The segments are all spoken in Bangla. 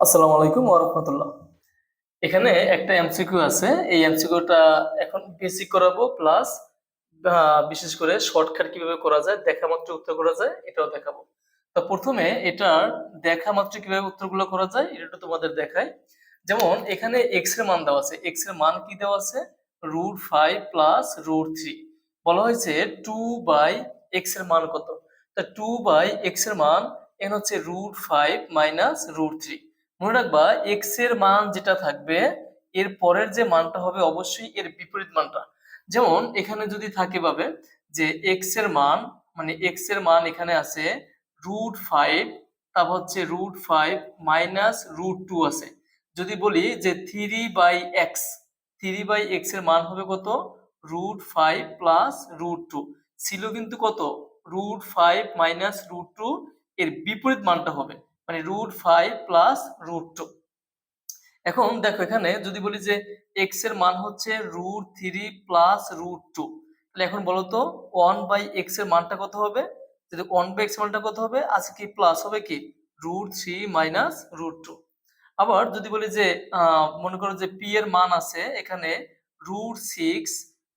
আসসালামু আলাইকুম ওরহমতুল্লাহ এখানে একটা এমসিকিউ আছে। এই এমসিকিউটা এখন বেসিক করাবো, প্লাস বিশেষ করে শর্টকাট কীভাবে করা যায়, দেখা মাত্র উত্তর করা যায়, এটাও দেখাবো। তো প্রথমে এটার দেখা মাত্র কীভাবে উত্তরগুলো করা যায়, এটা তোমাদের দেখায় যেমন, এখানে এক্সের মান দেওয়া আছে। এক্সের মান কি দেওয়া আছে? Root five plus root three বলা হয়েছে টু বাই এক্সের মান কত? তা টু বাই এক্সের মান এখানে হচ্ছে root five minus root three মনে রাখবা এক্সের মান যেটা থাকবে, এর পরের যে মানটা হবে অবশ্যই এর বিপরীত মানটা। যেমন, এখানে যদি থাকে পাবে যে এক্সের মান মানে এক্সের মান এখানে আছে রুট ফাইভ তারপর হচ্ছে root five minus root two আছে। যদি বলি যে three by x three by এক্সের মান হবে কত? Root five plus root two ছিল কিন্তু কত? Root five minus root two এর বিপরীত মানটা হবে। মানে root five plus root two এখন দেখো এখানে যদি বলি যে এক্সের মান হচ্ছে root three plus root two তাহলে এখন বলো তো ওয়ান বাই এক্সের মানটা কত হবে? যদি ওয়ান বাই এক্স মানটা কত হবে? আছে কি প্লাস হবে কি? Root three minus root two আবার যদি বলি যে মনে করো যে পি এর মান আছে এখানে রুট সিক্স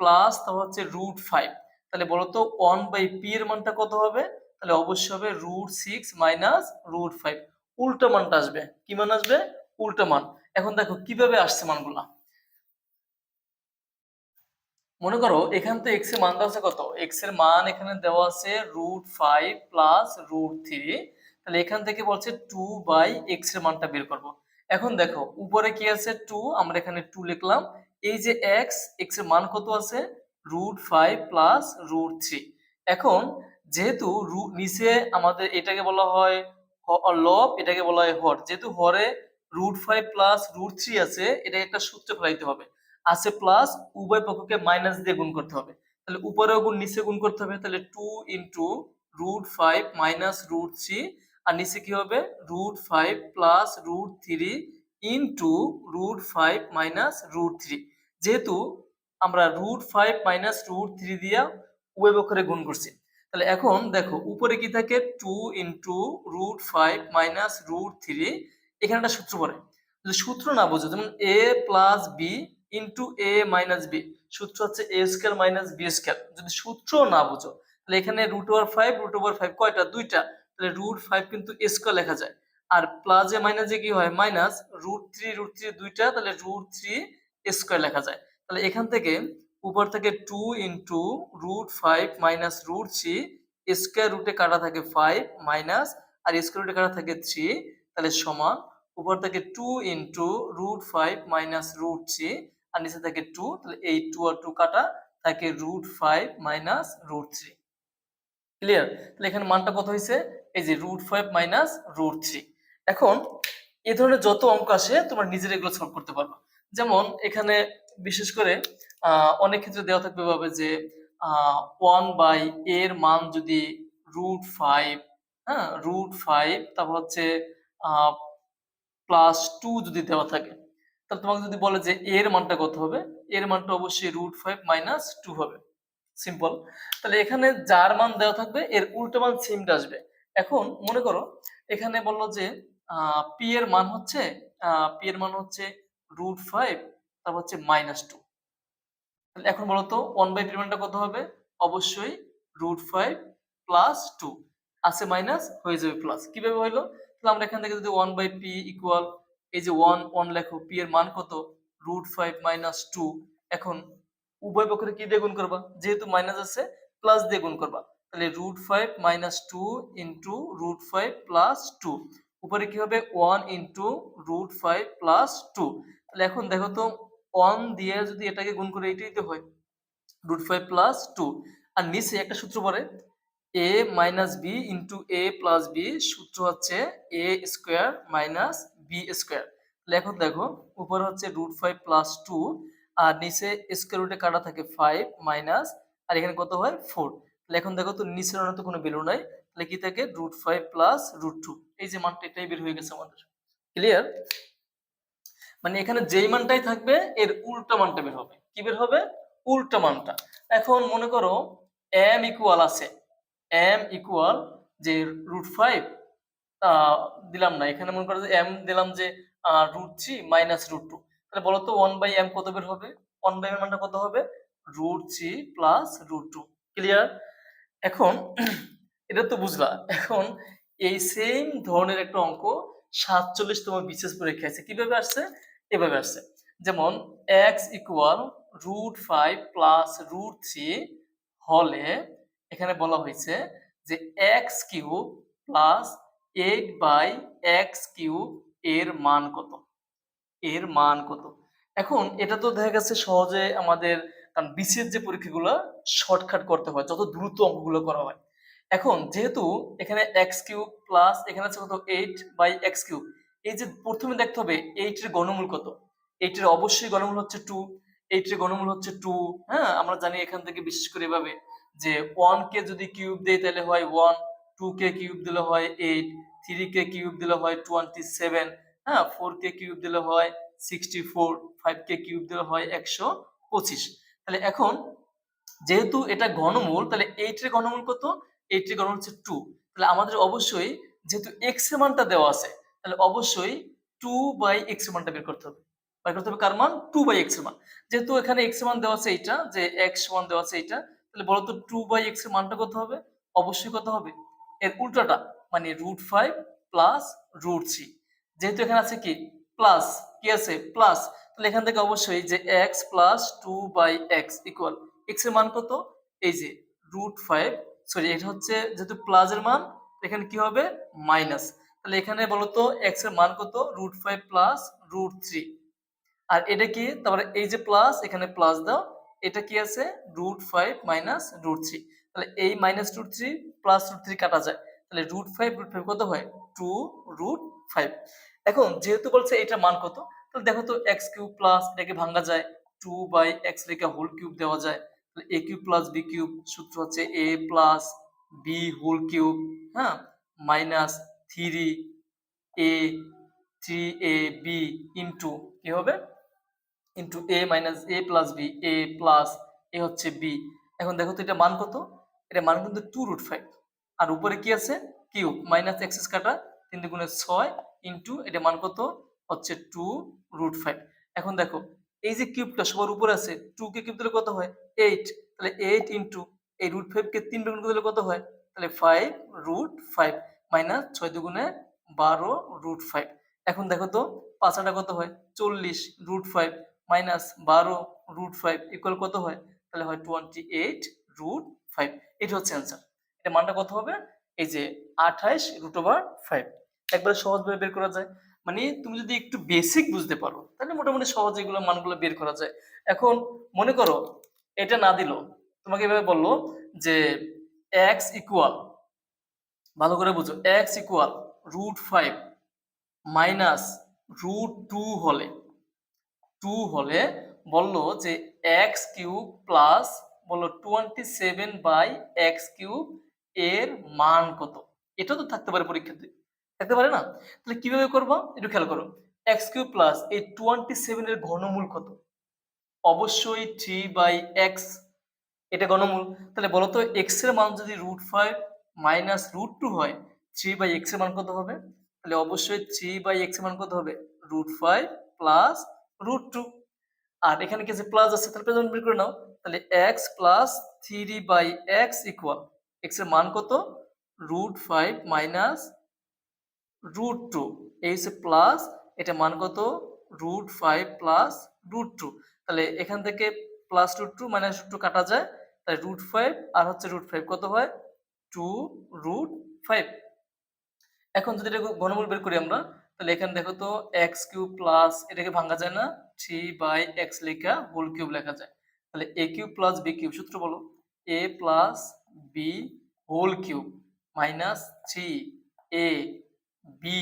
প্লাস তারপর হচ্ছে রুট ফাইভ তাহলে বলো তো ওয়ান বাই পি এর মানটা কত হবে? তাহলে অবশ্যই হবে root six minus root five উল্টো মানটা আসবে। কি মান আসবে? উল্টো মান। এখন দেখো কীভাবে আসছে মানগুলা? মনে করো এখান তো এক্সের মান দেওয়া আছে কত? এক্সের মান এখানে দেওয়া আছে root five plus root three তাহলে এখান থেকে বলছে টু বাই এক্সের মানটা বের করব। এখন দেখো, উপরে কি আছে টু আমরা এখানে টু লিখলাম। এই যে এক্স এক্সের মান কত আছে? Root five plus root three এখন যেহেতু নিচে আমাদের এটাকে বলা হয় লব, এটাকে বলা হয় হর। যেহেতু হরে root five plus root three আছে, এটাকে একটা সূত্রে ফেলাইতে হবে। আছে প্লাস উভয় পক্ষকে মাইনাস দিয়ে গুণ করতে হবে। তাহলে উপরেও গুণ, নিচে গুণ করতে হবে। তাহলে two into root five minus root three আর নিচে কি হবে? Root five plus root three into root five minus root three যেহেতু আমরা root five minus root three দিয়ে উভয় পক্ষে গুণ করছি। তাহলে এখন দেখো, উপরে কি থাকে? Two into root five minus root three এখানে একটা সূত্র পড়ে। যদি সূত্র না বোঝো, যেমন a plus b into a minus b সূত্র হচ্ছে a square minus b square যদি সূত্র না বুঝো, তাহলে এখানে root over five root over five কয়টা? দুইটা। তাহলে রুট ফাইভ কিন্তু এ স্কোয়ার লেখা যায়। আর প্লাসে মাইনাসে কি হয়? Minus root three root three দুইটা, তাহলে রুট থ্রি স্কোয়ার লেখা যায়। তাহলে এখান থেকে উপর থেকে two into root five minus root three square রুটে কাটা থাকে ফাইভ মাইনাস আর স্কোয়ার রুটে কাটা থাকে থ্রি তাহলে সমান উপর থেকে two into root five minus root three আর নিচে থাকে টু তাহলে এই টু আর টু কাটা থাকে root five minus root three clear তাহলে এখানে মানটা কত হয়েছে? এই যে root five minus root three এখন এ ধরনের যত অঙ্ক আসে, তোমরা নিজের এগুলো সলভ করতে পারবে। যেমন এখানে বিশেষ করে অনেক ক্ষেত্রে দেওয়া থাকবে ভাবে যে ওয়ান বাই এর মান যদি রুট ফাইভ হ্যাঁ রুট ফাইভ তারপর হচ্ছে প্লাস টু যদি দেওয়া থাকে, তাহলে তোমাকে যদি বলে যে এর মানটা কত হবে? এর মানটা অবশ্যই রুট ফাইভ মাইনাস টু হবে। সিম্পল তাহলে এখানে যার মান দেওয়া থাকবে, এর উল্টো মান সেমটা আসবে। এখন মনে করো, এখানে বলল যে পি এর মান হচ্ছে পি এর মান হচ্ছে রুট ফাইভ তারপর হচ্ছে মাইনাস টু তাহলে এখন বলতো ওয়ান বাই মানটা কত হবে? অবশ্যই রুট ফাইভ প্লাস টু আছে মাইনাস হয়ে যাবে প্লাস কীভাবে হইল? তাহলে আমরা এখান থেকে যদি ওয়ান বাই পি ইকুয়াল এই যে ওয়ান ওয়ান লেখো পি এর মান কত? রুট ফাইভ মাইনাস টু এখন উভয় পক্ষে কি দিয়ে গুণ করবা? যেহেতু মাইনাস আছে প্লাস দিয়ে গুণ করবা। তাহলে root five minus two into root five plus two উপরে কি হবে? One into root five plus two তাহলে এখন দেখো তো ওয়ান দিয়ে যদি এটাকে গুণ করে এটাই তো হয় রুট ফাইভ প্লাস টু আর নিচে একটা সূত্র পড়ে A minus B into A plus B সূত্র হচ্ছে A square minus B square এখন দেখো, উপরে হচ্ছে রুট ফাইভ প্লাস টু আর নিচে স্কোয়ার রুটে কাটা থাকে ফাইভ মাইনাস আর এখানে কত হয়? ফোর তাহলে এখন দেখো, তো নিচের অন্য কোনো ভ্যালু নাই, তাহলে কি থাকে? Root five plus root two এই যে মানটা এটাই বের হয়ে গেছে আমাদের। ক্লিয়ার মানে এখানে যেই মানটাই থাকবে, এর উল্টা মানটা বের হবে। কি বের হবে? উল্টা মানটা। এখন মনে করো এম ইকুয়াল আছে। এম ইকুয়াল যে রুট ফাইভ দিলাম না। এখানে মনে করো যে এম দিলাম যে root three minus root two তাহলে বলো তো ওয়ান বাই এম কত বের হবে? ওয়ান বাই এম মানটা কত হবে? Root three plus root two clear এখন, এটা তো বুঝলা। এখন এই সেম ধরনের একটা অঙ্ক সাতচল্লিশতম বিশেষ পরীক্ষা আছে। কীভাবে আসছে? এভাবে আসছে। যেমন X equal root five plus root three হলে এখানে বলা হয়েছে যে X cube plus eight by X cube এর মান কত? এর মান কত? এখন এটা তো দেখা গেছে সহজে আমাদের, কারণ বিসিএস যে পরীক্ষাগুলো শর্টকাট করতে হয়, যত দ্রুত অঙ্কগুলো করা হয়। এখন যেহেতু এখানে এক্স কিউব প্লাস এখানে আছে কত? এইট বাই এক্স কিউব এই যে প্রথমে দেখতে হবে এইট এর গণমূল কত? এইট এর অবশ্যই গণমূল হচ্ছে টু এইট এর গণমূল হচ্ছে টু হ্যাঁ? আমরা জানি এখান থেকে বিশেষ করে এভাবে যে ওয়ান কে যদি কিউব দেয় তাহলে হয় ওয়ান টু কে কিউব দিলে হয় এইট থ্রি কে কিউব দিলে হয় টোয়েন্টি সেভেন হ্যাঁ? ফোর কে কিউব দিলে হয় সিক্সটি ফোর ফাইভ কে কিউব দিলে হয় একশো পঁচিশ। তাহলে এখন যেহেতু এটা ঘনমূল তাহলে এইট এর ঘনমূল কত? এইট এর ঘনমূল হচ্ছে টু তাহলে আমাদের অবশ্যই যেহেতু এক্সের মানটা দেওয়া আছে তাহলে অবশ্যই টু বাই এক্সের মানটা বের করতে হবে। বের করতে হবে কার মান? টু বাই এক্সের মান। যেহেতু এখানে এক্সের মান দেওয়া আছে এইটা, যে এক্স মান দেওয়া আছে এইটা, তাহলে বলতো টু বাই এক্সের মানটা কত হবে? অবশ্যই কত হবে? এর উল্টাটা মানে root five plus root three যেহেতু এখানে আছে কি? প্লাস কি আছে? প্লাস তাহলে এখান থেকে অবশ্যই যে X plus two by X equal এক্সের মান কত? এই যে রুট ফাইভ সরি এটা হচ্ছে যেহেতু প্লাস এর মান, এখানে কি হবে? মাইনাস তাহলে এখানে বলতো এক্সের মান কত? Root five plus root three আর এটা কি? তারপরে এই যে প্লাস এখানে প্লাস দাও। এটা কি আছে? Root five minus root three তাহলে এই minus root three plus root three কাটা যায়। তাহলে রুট ফাইভ রুট ফাইভ কত হয়? টু রুট ফাইভ এখন যেহেতু বলছে এটার মান কত, তাহলে দেখো তো এক্স কিউব প্লাস এটাকে ভাঙা যায়। টু বাই এক্স রেখে হোল কিউব দেওয়া যায়। তাহলে A cube plus B cube সূত্র হচ্ছে A plus B whole cube হ্যাঁ? Minus three A three A, B into কি হবে? Into A minus A plus B, A plus A হচ্ছে বি। এখন দেখো তো এটা মান কত? এটা মান কিন্তু টু রুট ফাইভ আর উপরে কি আছে? কিউব। মাইনাস এক্সেস কাটা তিন দুগুণে ছয় ইন্টু এটা মান কত? হচ্ছে টু রুট ফাইভ এখন দেখো, এই যে কিউবটা সবার উপরে আছে টু কে কিউব দিলে কত হয়? এইট তাহলে এইট ইন্টু এই রুট ফাইভ কে তিন গুণ দিলে কত হয়? তাহলে ফাইভ রুট ফাইভ মাইনাস ছয় দুগুণে বারো রুট ফাইভ এখন দেখো তো পাঁচাটা কত হয়? চল্লিশ রুট ফাইভ মাইনাস বারো রুট ফাইভ ইকুয়াল কত হয়? তাহলে হয় টোয়েন্টি এইট রুট ফাইভ এটা হচ্ছে অ্যান্সার এটা মানটা কত হবে? এই যে আঠাইশ রুট ওভার ফাইভ একবারে সহজভাবে বের করা যায়। মানে তুমি যদি একটু বেসিক বুঝতে পারো, তাহলে মোটামুটি সহজে এগুলো মানগুলো বের করা যায়। এখন মনে করো, এটা না দিল, তোমাকে এভাবে বলল যে এক্স ইকুয়াল ভালো করে বুঝো। X equal root five minus root two হলে টু হলে বলল যে এক্স কিউব প্লাস বলল twenty seven by X cube এর মান কত? এটা তো থাকতে পারে পরীক্ষাতে। থাকতে পারে না? তাহলে কীভাবে করব? একটু খেয়াল করো। এক্স কিউব প্লাস এই টোয়েন্টি সেভেন এর ঘনমূল কত? অবশ্যই থ্রি বাই এক্স এটা ঘনমূল। তাহলে বলো তো এক্সের মান যদি root five minus root two হয় থ্রি বাই এক্সের মান কত হবে? তাহলে অবশ্যই থ্রি বাই এক্সের মান কত হবে? Root five plus root two আর এখানে কি আছে প্লাস আছে, তাহলে প্রেজেন্ট বের করে নাও। তাহলে X plus three by X equal এক্সের মান কত? Root five minus root two এই হচ্ছে প্লাস এটা মান কত? Root five plus root two তাহলে এখান থেকে plus root two minus root two কাটা যায়। তাহলে রুট ফাইভ আর হচ্ছে রুট ফাইভ কত হয়? টু রুট ফাইভ এখন যদি এটা ঘনমূল বের করি আমরা, তাহলে এখানে দেখো তো এক্স কিউব প্লাস এটাকে ভাঙা যায় না থ্রি বাই এক্স লেখা হোল কিউব লেখা যায়। তাহলে A cube plus B cube সূত্র বলো। A plus B whole cube minus three A B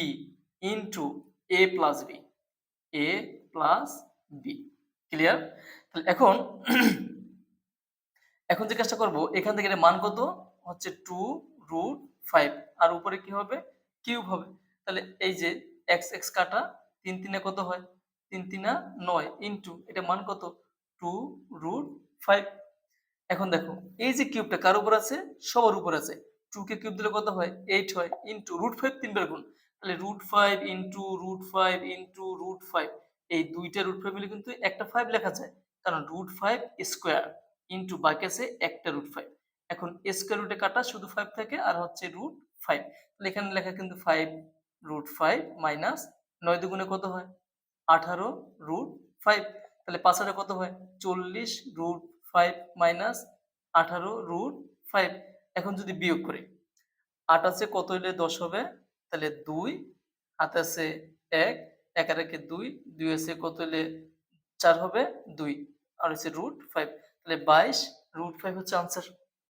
into A plus B A plus B clear তাহলে এখন এখন যে কাজটা করব, এখান থেকে মান কত? হচ্ছে টু রুট ফাইভ আর উপরে কি হবে? কিউব হবে। তাহলে এই যে এক্স এক্স কাটা, তিন তিনে কত হয়? তিন তিনা নয় ইন্টু এটা মান কত? টু রুট ফাইভ এখন দেখো, এই যে কিউবটা কার উপর আছে? সবার উপর আছে। টু কে কিউব দিলে কত হয়? এইট হয়। ইন্টু রুট ফাইভ তিনবার গুণ। তাহলে root five into root five into root five এই দুইটা রুট ফাইভ মিলে কিন্তু একটা ফাইভ লেখা যায়। কারণ রুট ফাইভ স্কোয়ার ইন্টু বাকি আছে একটা রুট ফাইভ এখন স্কোয়ার রুটে কাটা শুধু ফাইভ থাকে আর হচ্ছে রুট ফাইভ এখানে লেখা কিন্তু ফাইভ রুট ফাইভ মাইনাস নয় দুগুণে কত হয়? আঠারো রুট ফাইভ তাহলে পাঁচ হাজার কত হয়? চল্লিশ রুট ফাইভ মাইনাস আঠারো রুট ফাইভ এখন যদি বিয়োগ করি, আট আছে কত হইলে দশ হবে? তাহলে দুই হাতে আছে এক এক আর দুই দুই আছে কত হইলে চার হবে? দুই। আর হচ্ছে রুট ফাইভ তাহলে বাইশ রুট ফাইভ হচ্ছে আনসার